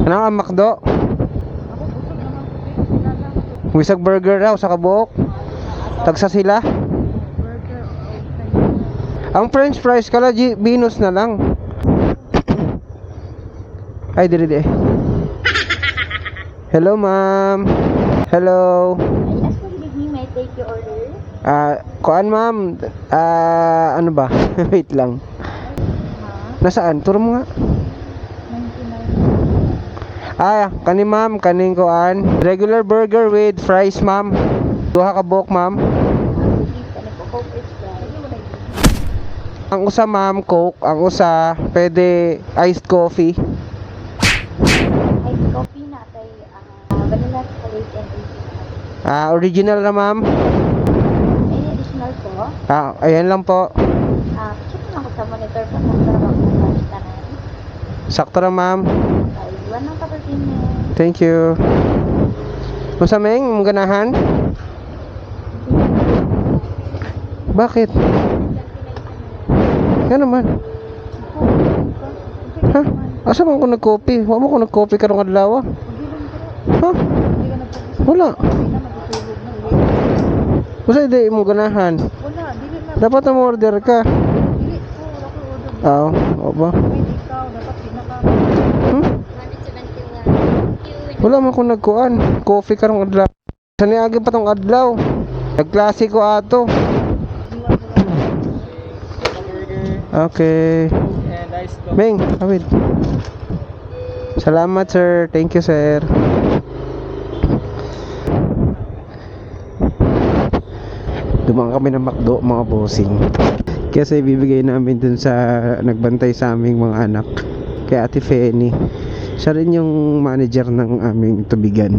Ano ang McDo? Wisag burger raw sa kabuok. Tagsa sila. Ang french fries kala G, binus na lang. Ay, dili di. Hello, ma'am. Hello. Yes, good evening. May I take your order? Ah, kuan ma'am. Ah, ano ba? Wait lang. Nasaan? Turo mo nga. 99. Ah, kani ma'am, kaning kuan. Regular burger with fries, ma'am. Duha ka buok, ma'am. Ang usa, ma'am, Coke. Ang usa, pwede iced coffee. Ice coffee na kay ah, vanilla chocolate and original. Ah, original na, ma'am. Any additional po? Ah, ayan lang po. Ah, check lang ako sa monitor pa kung sarap ang tanan. Sakto na, ma'am. Ay, iwan ng kapatid mo. Thank you. Usa, Meng, mong ganahan? Bakit? Yan naman. Ha? Asa man ko nag-copy? Wa mo ko nag-copy karong adlaw. ah. Ha? Wala. Usa di mo ganahan. Wala, dili na. Dapat mo order ka. Dili ko order. Oo, o ba? May ikaw, dapat. Hmm? 171. Wala man ko nagkuan. Coffee karong adlaw. Sa niagi pa tong adlaw. Nagklasiko ato. Okay. Ming, awid. Salamat sir. Thank you sir. Dumang kami ng McDo mga bossing. Kasi bibigay namin dun sa nagbantay sa aming mga anak. Kay Ate Feni. Siya rin yung manager ng aming tubigan.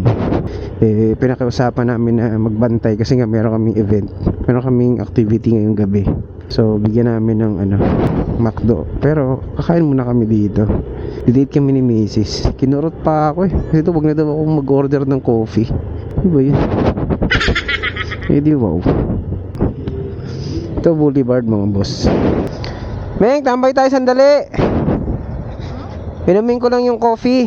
Eh, pinakausapan namin na magbantay kasi nga meron kaming event. Meron kaming activity ngayong gabi. So, bigyan namin ng ano, McDo. Pero, kakain muna kami dito. Didate kami ni Mrs. Kinurot pa ako eh. Kasi wag na daw akong mag-order ng coffee. Ano ba yun? Eh di wow. Ito, Boulevard mga boss. Meng, tambay tayo sandali. Inumin ko lang yung coffee.